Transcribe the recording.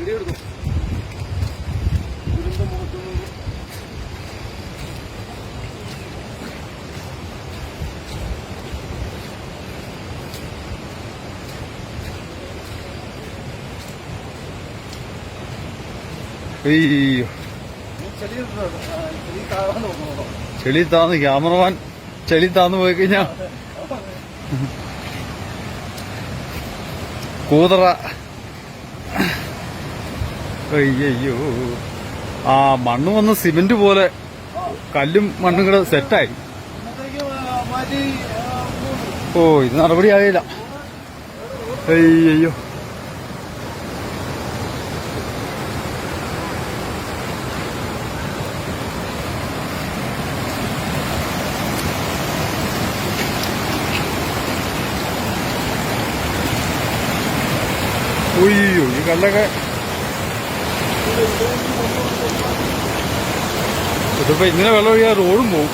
Video എടുക്കും ചെളി താന്ന് ക്യാമറമാൻ ചെളി താന്ന് പോയി കഴിഞ്ഞാ. കൂതറ. അയ്യോ ആ മണ്ണ് വന്ന് സിമെന്റ് പോലെ കല്ലും മണ്ണും കൂടെ സെറ്റായി. ഓ ഇത് നടപടി ആയില്ല. അയ്യോ ഉയ്യോ ഈ കല്ലൊക്കെ ഇതിപ്പോ ഇങ്ങനെ വെള്ളം ഒഴിയാ റോഡും പോവും.